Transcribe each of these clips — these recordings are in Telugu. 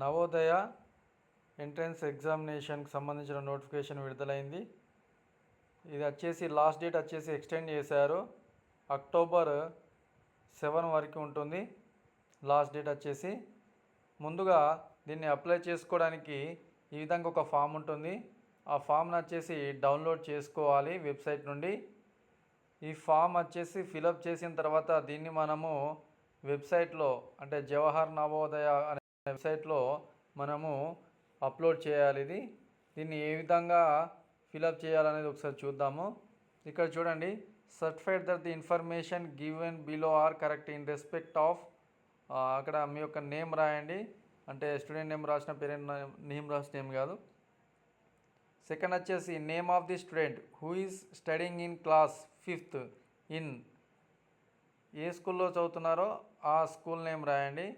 నవోదయ ఎంట్రన్స్ ఎగ్జామినేషన్కి సంబంధించిన నోటిఫికేషన్ విడుదలైంది. ఇది వచ్చేసి లాస్ట్ డేట్ వచ్చేసి ఎక్స్టెండ్ చేశారు. అక్టోబర్ సెవెన్ వరకు ఉంటుంది. లాస్ట్ డేట్ వచ్చేసి ముందుగా దీన్ని అప్లై చేసుకోవడానికి ఈ విధంగా ఒక ఫామ్ ఉంటుంది. ఆ ఫామ్ని వచ్చేసి డౌన్లోడ్ చేసుకోవాలి వెబ్సైట్ నుండి. ఈ ఫామ్ వచ్చేసి ఫిలప్ చేసిన తర్వాత దీన్ని మనము వెబ్సైట్లో అంటే జవహర్ నవోదయ అనే వెబ్సైట్లో మనము అప్లోడ్ చేయాలి ఇది. దీన్ని ఏ విధంగా ఫిలప్ చేయాలనేది ఒకసారి చూద్దాము. ఇక్కడ చూడండి. Certified that the information given below are correct in respect of అక్కడ మీ యొక్క నేమ్ రాయండి. అంటే స్టూడెంట్ నేమ్ రాసిన పేరెంట్ నేమ్ రాసిన నేమ్ కాదు. సెకండ్ వచ్చేసి name of the student who is studying in class fifth in ఏ స్కూల్లో చదువుతున్నారో ఆ స్కూల్ నేమ్ రాయండి.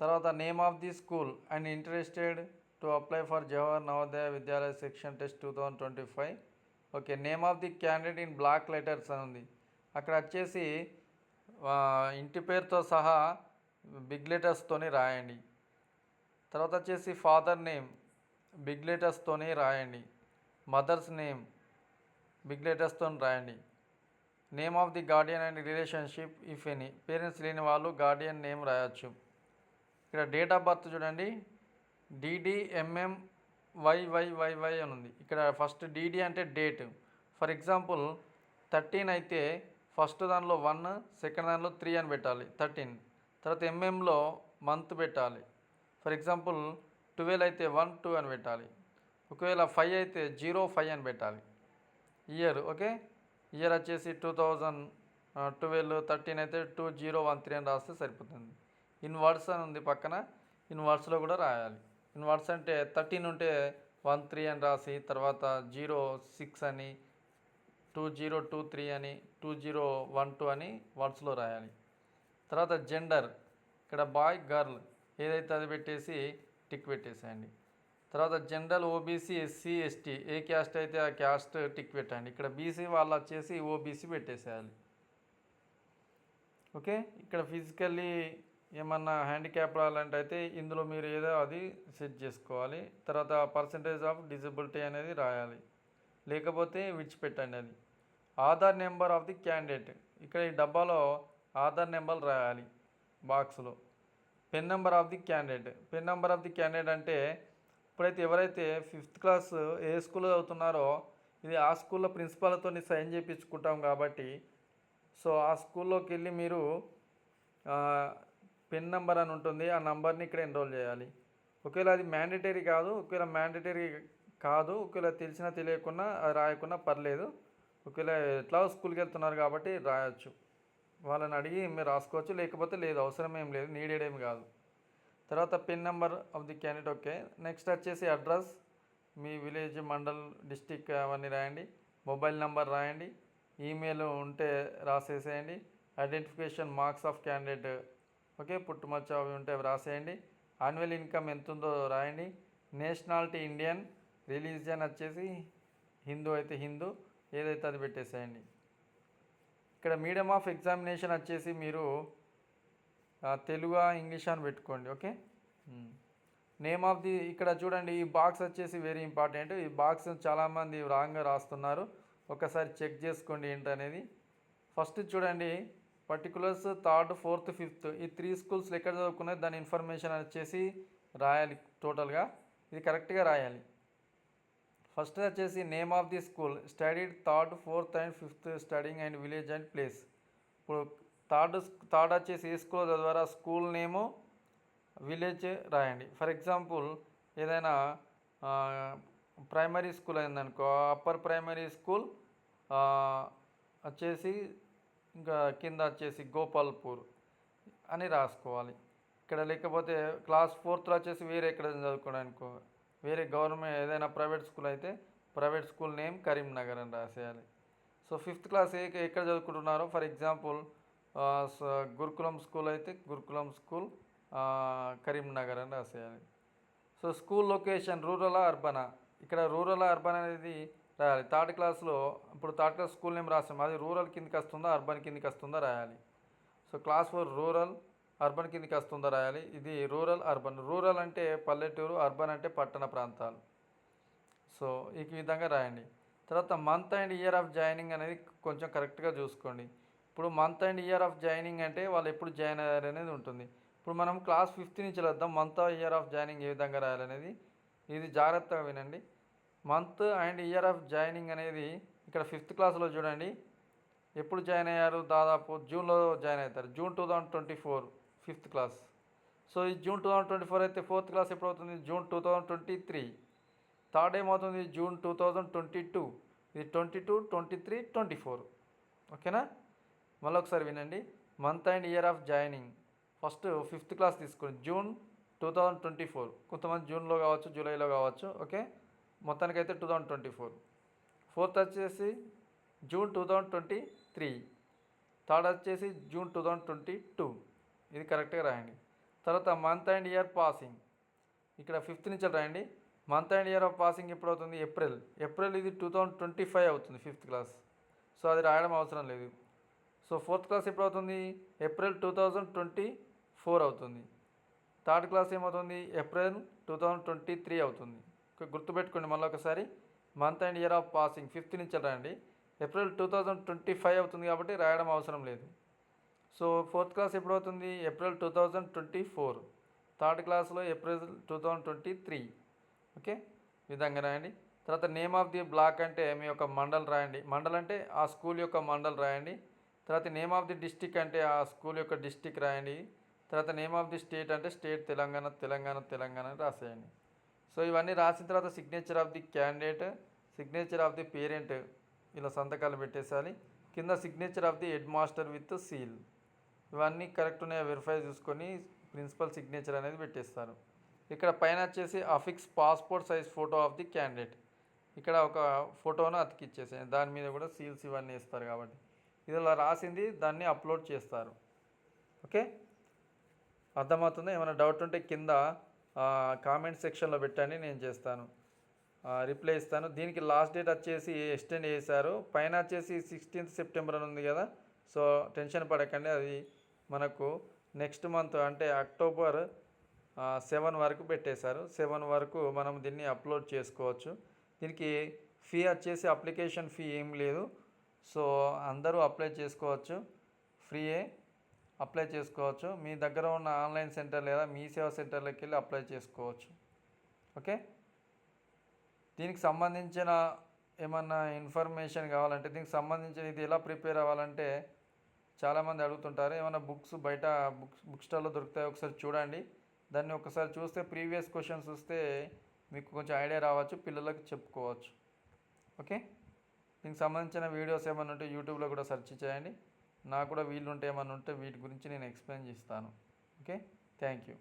తర్వాత name of the school and interested to apply for Jawahar Navodaya Vidyalaya section test two thousand twenty five. Okay name of the candidate in block letters అని ఉంది. అక్కడ వచ్చేసి ఇంటి పేరుతో సహా బిగ్ లెటర్స్తోని రాయండి. తర్వాత వచ్చేసి ఫాదర్ నేమ్ బిగ్ లెటర్స్తోని రాయండి. మదర్స్ నేమ్ బిగ్ లెటర్స్తో రాయండి. Name of the guardian and relationship if any parents లేని వాళ్ళు గార్డియన్ నేమ్ రాయొచ్చు. ఇక్కడ డేట్ ఆఫ్ బర్త్ చూడండి. డిడిఎంఎం వైవైవైవై అని ఉంది. ఇక్కడ ఫస్ట్ డిడి అంటే డేట్ ఫర్ ఎగ్జాంపుల్ థర్టీన్ అయితే ఫస్ట్ దానిలో వన్ సెకండ్ దానిలో త్రీ అని పెట్టాలి. థర్టీన్ తర్వాత ఎంఎంలో మంత్ పెట్టాలి. ఫర్ ఎగ్జాంపుల్ ట్వెల్వ్ అయితే వన్ టూ అని పెట్టాలి. ఒకవేళ ఫైవ్ అయితే జీరో ఫైవ్ అని పెట్టాలి. ఇయర్ ఓకే ఇయర్ వచ్చేసి టూ థౌజండ్ ట్వెల్వ్ థర్టీన్ అయితే టూ జీరో వన్ త్రీ అని రాస్తే సరిపోతుంది. ఇన్వర్డ్స్ అని ఉంది పక్కన. ఇన్వర్స్లో కూడా రాయాలి. ఇన్వర్డ్స్ అంటే థర్టీన్ ఉంటే వన్ త్రీ అని రాసి తర్వాత జీరో సిక్స్ అని టూ జీరో టూ త్రీ అని టూ జీరో వన్ టూ అని వర్డ్స్లో రాయాలి. తర్వాత జెండర్. ఇక్కడ బాయ్ గర్ల్ ఏదైతే అది పెట్టేసి టిక్ పెట్టేసేయండి. తర్వాత జనరల్ ఓబీసీ ఎస్సీ ఎస్టీ ఏ క్యాస్ట్ అయితే ఆ క్యాస్ట్ టిక్ పెట్టండి. ఇక్కడ బీసీ వాళ్ళు వచ్చేసి ఓబీసీ పెట్టేసేయాలి. ఓకే? ఇక్కడ ఫిజికల్లీ ఏమన్నా హ్యాండిక్యాప్ రాలంటే అయితే ఇందులో మీరు ఏదో అది సెట్ చేసుకోవాలి. తర్వాత పర్సంటేజ్ ఆఫ్ డిజబిలిటీ అనేది రాయాలి. లేకపోతే విడిచిపెట్టండి అది. Aadhaar number of the candidate ఇక్కడ ఈ డబ్బాలో ఆధార్ నెంబర్ రాయాలి బాక్స్లో pen number of the candidate pen number of the candidate అంటే ఇప్పుడైతే ఎవరైతే ఫిఫ్త్ క్లాస్ ఏ స్కూల్లో చదువుతున్నారో ఇది ఆ స్కూల్లో ప్రిన్సిపాల్తో సైన్ చేయించుకుంటాం కాబట్టి సో ఆ స్కూల్లోకి వెళ్ళి మీరు పిన్ నెంబర్ అని ఉంటుంది. ఆ నెంబర్ని ఇక్కడ ఎన్రోల్ చేయాలి. ఒకవేళ అది మ్యాండేటరీ కాదు ఒకవేళ మ్యాండేటరీ కాదు ఒకవేళ తెలిసినా తెలియకున్నా అది రాయకున్నా పర్లేదు. ఒకవేళ ఎట్లా స్కూల్కి వెళ్తున్నారు కాబట్టి రాయొచ్చు. వాళ్ళని అడిగి మీరు రాసుకోవచ్చు. లేకపోతే లేదు అవసరం ఏం లేదు నీడెడ్ ఏం కాదు. తర్వాత pin number of the candidate okay. Next వచ్చేసి అడ్రస్. మీ విలేజ్ మండల్ డిస్టిక్ అవన్నీ రాయండి. మొబైల్ నెంబర్ రాయండి. ఈమెయిల్ ఉంటే రాసేసేయండి. Identification marks of candidate okay పుట్టుమచ్చ అవి ఉంటే అవి రాసేయండి. యాన్యువల్ ఇన్కమ్ ఎంత ఉందో రాయండి నేషనాలిటీ ఇండియన్ రిలీజియన్ వచ్చేసి హిందూ అయితే హిందూ ఏదైతే అది పెట్టేసేయండి. ఇక్కడ మీడియం ఆఫ్ ఎగ్జామినేషన్ వచ్చేసి మీరు తెలుగు ఇంగ్లీష్ అని పెట్టుకోండి ఓకే? నేమ్ ఆఫ్ ది ఇక్కడ చూడండి ఈ బాక్స్ వచ్చేసి వెరీ ఇంపార్టెంట్ ఈ బాక్స్ చాలామంది రాంగ్గా రాస్తున్నారు. ఒకసారి చెక్ చేసుకోండి ఏంటనేది. ఫస్ట్ చూడండి పర్టికులర్స్ థర్డ్ ఫోర్త్ ఫిఫ్త్ ఈ త్రీ స్కూల్స్ ఎక్కడ చదువుకున్నాయి దాని ఇన్ఫర్మేషన్ వచ్చేసి రాయాలి టోటల్గా ఇది కరెక్ట్గా రాయాలి. ఫస్ట్ వచ్చేసి name of the school studied third fourth and fifth studying and village and place ఇప్పుడు థర్డ్ థర్డ్ వచ్చేసి ఏ స్కూల్ చదివారో ఆ స్కూల్ నేము విలేజ్ రాయండి. ఫర్ ఎగ్జాంపుల్ ఏదైనా ప్రైమరీ స్కూల్ అయిందనుకో అప్పర్ ప్రైమరీ స్కూల్ వచ్చేసి ఇంకా కింద వచ్చేసి గోపాల్పూర్ అని రాసుకోవాలి. ఇక్కడ లేకపోతే క్లాస్ ఫోర్త్లో వచ్చేసి వేరే ఎక్కడ చదువుకోవడానికి వేరే గవర్నమెంట్ ఏదైనా ప్రైవేట్ స్కూల్ అయితే ప్రైవేట్ స్కూల్ నేమ్ కరీంనగర్ అని రాసేయాలి. సో ఫిఫ్త్ క్లాస్ ఏ ఎక్కడ చదువుకుంటున్నారో ఫర్ ఎగ్జాంపుల్ గురుకులం స్కూల్ అయితే గురుకులం స్కూల్ కరీంనగర్ అని రాసేయాలి. సో స్కూల్ లొకేషన్ రూరల్ అర్బనా ఇక్కడ రూరల్ అర్బన్ అనేది రాయాలి. థర్డ్ క్లాస్లో ఇప్పుడు థర్డ్ క్లాస్ స్కూల్ నేమ్ రాసాం అది రూరల్ కిందకి వస్తుందా అర్బన్ కిందకి వస్తుందా రాయాలి. So class four rural urban కిందకి వస్తుందో రాయాలి. ఇది రూరల్ అర్బన్. రూరల్ అంటే పల్లెటూరు అర్బన్ అంటే పట్టణ ప్రాంతాలు. సో ఈ విధంగా రాయండి. తర్వాత month and year of joining అనేది కొంచెం కరెక్ట్గా చూసుకోండి. ఇప్పుడు month and year of joining అంటే వాళ్ళు ఎప్పుడు జాయిన్ అయ్యారు అనేది ఉంటుంది. ఇప్పుడు మనం క్లాస్ ఫిఫ్త్ నుంచి వెళ్దాం. మంత్ ఇయర్ ఆఫ్ జాయినింగ్ ఏ విధంగా రాయాలనేది? ఇది జాగ్రత్తగా వినండి. Month and year of joining అనేది ఇక్కడ ఫిఫ్త్ క్లాస్లో చూడండి. ఎప్పుడు జాయిన్ అయ్యారు? దాదాపు జూన్లో జాయిన్ అవుతారు. June two thousand twenty four fifth class. So ఈ June two thousand twenty four అయితే ఫోర్త్ క్లాస్ ఎప్పుడు అవుతుంది? June two thousand twenty three. Third ఏమవుతుంది June two thousand twenty two. ఇది twenty two twenty three twenty four. ఓకేనా? మళ్ళీ ఒకసారి వినండి. Month and year of joining. First fifth class తీసుకోండి. June two thousand twenty four. కొంతమంది జూన్లో కావచ్చు జూలైలో కావచ్చు. ఓకే? మొత్తానికైతే two thousand twenty four fourth వచ్చేసి June two thousand twenty three third వచ్చేసి June two thousand twenty two ఇది కరెక్ట్గా రాయండి. తర్వాత మంత్ అండ్ ఇయర్ పాసింగ్ ఇక్కడ ఫిఫ్త్ నుంచి రాయండి. Month and year of passing ఎప్పుడు అవుతుంది ఏప్రిల్ ఏప్రిల్ ఇది టూ థౌజండ్ ట్వంటీ ఫైవ్ అవుతుంది ఫిఫ్త్ క్లాస్ సో అది రాయడం అవసరం లేదు. సో ఫోర్త్ క్లాస్ ఎప్పుడు అవుతుంది April two thousand twenty four అవుతుంది. థర్డ్ క్లాస్ ఏమవుతుంది? April two thousand twenty three అవుతుంది. గుర్తుపెట్టుకోండి మళ్ళీ ఒకసారి. Month and year of passing fifth నుంచి రాయండి. April two thousand twenty five అవుతుంది కాబట్టి రాయడం అవసరం లేదు. సో ఫోర్త్ క్లాస్ ఎప్పుడు అవుతుంది April two thousand twenty four third క్లాస్లో April two thousand twenty three okay విధంగా రాయండి. తర్వాత నేమ్ ఆఫ్ ది బ్లాక్ అంటే మీ యొక్క మండల్ రాయండి. మండల్ అంటే ఆ స్కూల్ యొక్క మండల్ రాయండి. తర్వాత నేమ్ ఆఫ్ ది డిస్టిక్ అంటే ఆ స్కూల్ యొక్క డిస్టిక్ రాయండి. తర్వాత నేమ్ ఆఫ్ ది స్టేట్ అంటే స్టేట్ తెలంగాణ తెలంగాణ తెలంగాణ అని రాసేయండి. సో ఇవన్నీ రాసిన తర్వాత signature of the candidate signature of the parent ఇలా సంతకాలు పెట్టేసాలి కింద signature of the head master with seal ఇవన్నీ కరెక్ట్ ఉన్నాయో? వెరిఫై చూసుకొని ప్రిన్సిపల్ సిగ్నేచర్ అనేది పెట్టేస్తారు. ఇక్కడ పైన వచ్చేసి affix passport size photo of the candidate ఇక్కడ ఒక ఫోటోను అతికిచ్చేసాను దాని మీద కూడా సీల్స్ ఇవన్నీ ఇస్తారు కాబట్టి. ఇదిలా రాసింది దాన్ని అప్లోడ్ చేస్తారు. ఓకే? అర్థమవుతుందా? ఏమైనా డౌట్ ఉంటే కింద కామెంట్ సెక్షన్లో పెట్టండి నేను చేస్తాను. రిప్లై ఇస్తాను. దీనికి లాస్ట్ డేట్ వచ్చేసి ఎక్స్టెండ్ చేశారు. పైన వచ్చేసి సిక్స్టీన్త్ సెప్టెంబర్ అని ఉంది కదా సో టెన్షన్ పడకండి. అది మనకు నెక్స్ట్ మంత్ అంటే అక్టోబర్ సెవెన్ వరకు పెట్టేశారు. సెవెన్ వరకు మనం దీన్ని అప్లోడ్ చేసుకోవచ్చు. దీనికి ఫీ వచ్చేసి అప్లికేషన్ ఫీ ఏం లేదు. సో అందరూ అప్లై చేసుకోవచ్చు. ఫ్రీయే. అప్లై చేసుకోవచ్చు. మీ దగ్గర ఉన్న ఆన్లైన్ సెంటర్ లేదా మీ సేవా సెంటర్లోకి వెళ్ళి అప్లై చేసుకోవచ్చు. ఓకే? దీనికి సంబంధించిన ఏమన్నా ఇన్ఫర్మేషన్ కావాలంటే దీనికి సంబంధించిన ఇది ఎలా ప్రిపేర్ అవ్వాలంటే చాలామంది అడుగుతుంటారు. ఏమైనా బుక్స్ బయట బుక్స్ బుక్ స్టాల్లో దొరుకుతాయి? ఒకసారి చూడండి. దాన్ని ఒకసారి చూస్తే ప్రీవియస్ క్వశ్చన్స్ వస్తే మీకు కొంచెం ఐడియా రావచ్చు పిల్లలకు చెప్పుకోవచ్చు. ఓకే? దీనికి సంబంధించిన వీడియోస్ ఏమైనా ఉంటే యూట్యూబ్లో కూడా సెర్చ్ చేయండి. నాకు కూడా వీళ్ళు ఉంటే ఏమైనా ఉంటే వీటి గురించి నేను ఎక్స్ప్లెయిన్ చేస్తాను. ఓకే? Thank you.